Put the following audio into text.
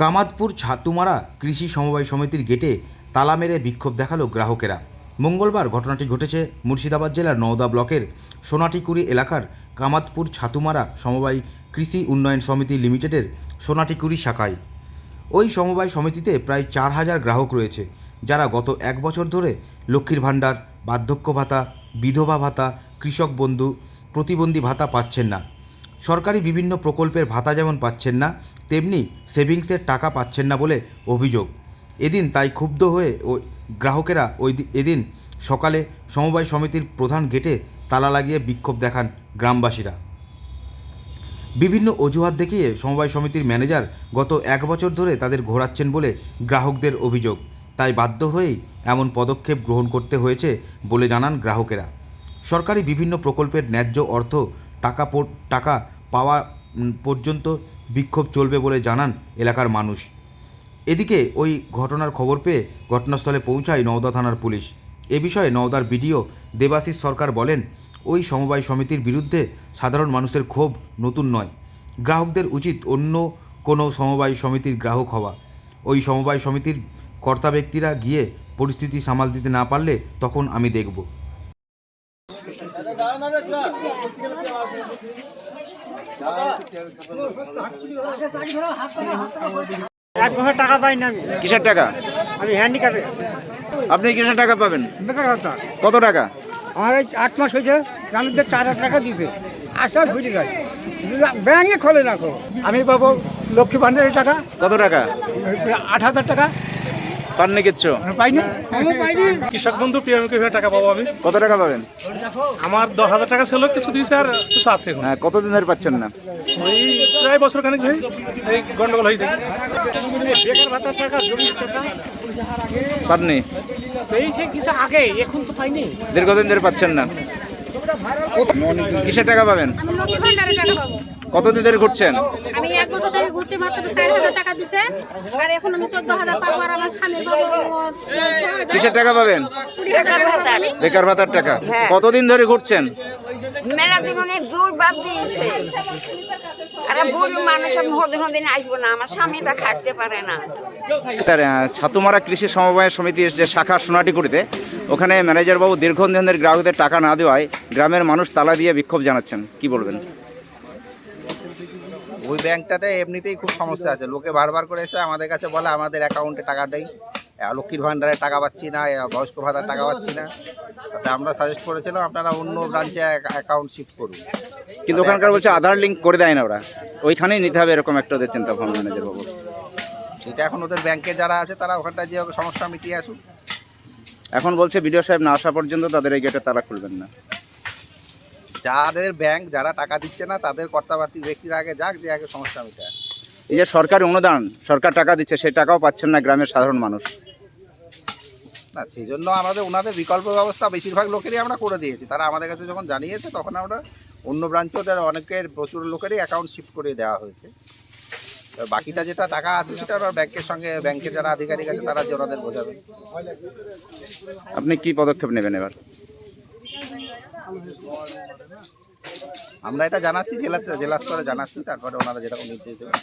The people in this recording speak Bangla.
কামাদপুর ছাতুমারা কৃষি সমবায় সমিতির গেটে তালা মেরে বিক্ষোভ দেখাল গ্রাহকেরা। মঙ্গলবার ঘটনাটি ঘটেছে মুর্শিদাবাদ জেলার নওদা ব্লকের সোনাটিকুড়ি এলাকার কামাতপুর ছাতুমারা সমবায় কৃষি উন্নয়ন সমিতি লিমিটেডের সোনাটিকুড়ি শাখায়। ওই সমবায় সমিতিতে প্রায় চার হাজার গ্রাহক রয়েছে, যারা গত এক বছর ধরে লক্ষ্মীর ভাণ্ডার, বার্ধক্য ভাতা, বিধবা ভাতা, কৃষক বন্ধু, প্রতিবন্ধী ভাতা পাচ্ছেন না। সরকারি বিভিন্ন প্রকল্পের ভাতা যেমন পাচ্ছেন না, তেমনি সেভিংসের টাকা পাচ্ছেন না বলে অভিযোগ। এদিন তাই ক্ষুব্ধ হয়ে ওই গ্রাহকেরা ওই এদিন সকালে সমবায় সমিতির প্রধান গেটে তালা লাগিয়ে বিক্ষোভ দেখান গ্রামবাসীরা। বিভিন্ন অজুহাত দেখিয়ে সমবায় সমিতির ম্যানেজার গত এক বছর ধরে তাদের ঘোরাচ্ছেন বলে গ্রাহকদের অভিযোগ। তাই বাধ্য হয়েই এমন পদক্ষেপ গ্রহণ করতে হয়েছে বলে জানান গ্রাহকেরা। সরকারি বিভিন্ন প্রকল্পের ন্যায্য অর্থ, টাকা টাকা পাওয়া পর্যন্ত বিক্ষোভ চলবে বলে জানান এলাকার মানুষ। এদিকে ওই ঘটনার খবর পেয়ে ঘটনাস্থলে পৌঁছায় নওদা থানার পুলিশ। এ বিষয়ে নওদার বিডিও দেবাশিস সরকার বলেন, ওই সমবায় সমিতির বিরুদ্ধে সাধারণ মানুষের ক্ষোভ নতুন নয়। গ্রাহকদের উচিত অন্য কোনো সমবায় সমিতির গ্রাহক হওয়া। ওই সমবায় সমিতির কর্তা ব্যক্তিরা গিয়ে পরিস্থিতি সামাল দিতে না পারলে তখন আমি দেখব। এক বছর টাকা পাই না আমি। কিসের টাকা? আমি হ্যান্ডিক্যাপে আপনি কিসের টাকা পাবেন? বেকার হতা কত টাকা? আমার এই আট মাস হয়েছে গ্রামের চার হাজার টাকা দিতে আসার ঘুরে যায় ব্যাঙ্কে খোলে তো। আমি পাবো লক্ষ্মী ভান্ডারের টাকা। কত টাকা? আট হাজার টাকা। পাননি কিচ্ছু? পাইনি? কৃষক বন্ধু পিএম কীভাবে টাকা পাবো আমি। কত টাকা পাবেন? আমার দশ হাজার টাকা ছিল কিছু দিয়েছে আর কিছু আছে এখন। হ্যাঁ কতদিন ধরে পাচ্ছেন না? ওই প্রায় বছর খানিক হয়ে এই গন্ডগোল হয়ে দেখি বেকার ভাতার টাকা জমি টাকা পাননি কিছু আগে এখন তো পাইনি। দীর্ঘদিন ধরে পাচ্ছেন না। কিসের টাকা পাবেন? আমি টাকা পাবো। কতদিন ধরে ঘুরছেন? আমি এক বছর থেকে ঘুরছি মাত্র চার হাজার টাকা দিছে। আর এখন আমি চোদ্দ হাজার পাবো আর আমার স্বামী পাবো ওর কিসের টাকা পাবেন। বেকার ভাতার টাকা। কতদিন ধরে ঘুরছেন? মেলা জীবনে দূর বাদ দিয়েছে। আরে বুড়ি মানুষ আমি হদিন হদিন আসব না আমার স্বামীটা খাটতে পারে না। স্যার ছাতুমারা কৃষি সমবায় সমিতির যে শাখা সোনাটিকুড়িতে। ওখানে ম্যানেজার বাবু দীর্ঘদিন ধরে গ্রাহকদের টাকা না দেওয়ায় গ্রামের মানুষ তালা দিয়ে বিক্ষোভ জানাচ্ছেন। কি বলবেন? ওই ব্যাংকটাতে এমনিতেই খুব সমস্যা আছে। লোকে বারবার করে এসে আমাদের কাছে বলে আমাদের অ্যাকাউন্টে টাকা দেয় লক্ষ্মীর ভাণ্ডারে টাকা পাচ্ছি না বয়স্ক ভাতার টাকা পাচ্ছি না। তাতে আমরা সাজেস্ট করেছিলাম আপনারা অন্য ব্রাঞ্চে অ্যাকাউন্ট শিফট করুন। কিন্তু ওখানকার বলছে আধার লিঙ্ক করে দেয় না ওরা। ওইখানেই নিতে হবে এরকম একটা ওদের চিন্তা ভাবনা ম্যানেজার বাবু। এটা এখন ওদের ব্যাংকে যারা আছে তারা ওখানটা যে সমস্যা মিটিয়ে আসুন এখন বলছে বিডিও সাহেব না আসা পর্যন্ত তাদের এই গেটে তারা খুলবেন না। যাদের ব্যাংক যারা টাকা দিচ্ছে না তাদের কর্তাবার্তী ব্যক্তিরা আগে যাক যে আগে সমস্যা মিটায়। এই যে সরকারি অনুদান সরকার টাকা দিচ্ছে সেই টাকাও পাচ্ছেন না গ্রামের সাধারণ মানুষ। না সেই জন্য আমাদের ওনাদের বিকল্প ব্যবস্থা বেশিরভাগ লোকেরই আমরা করে দিয়েছি। তারা আমাদের কাছে যখন জানিয়েছে তখন আমরা অন্য ব্রাঞ্চে ওদের অনেকের প্রচুর লোকেরই অ্যাকাউন্ট শিফট করে দেওয়া হয়েছে। বাকিটা যেটা টাকা আছে সেটা ওরা ব্যাংকের সঙ্গে ব্যাংকের যারা আধিকারিক আছে তারা যে ওনাদের বোঝাবে। আপনি কি পদক্ষেপ নেবেন এবার? আমরা এটা জানাচ্ছি জেলা জেলা স্তরে জানাচ্ছি তারপরে ওনারা যেটা নির্দেশ দেবেন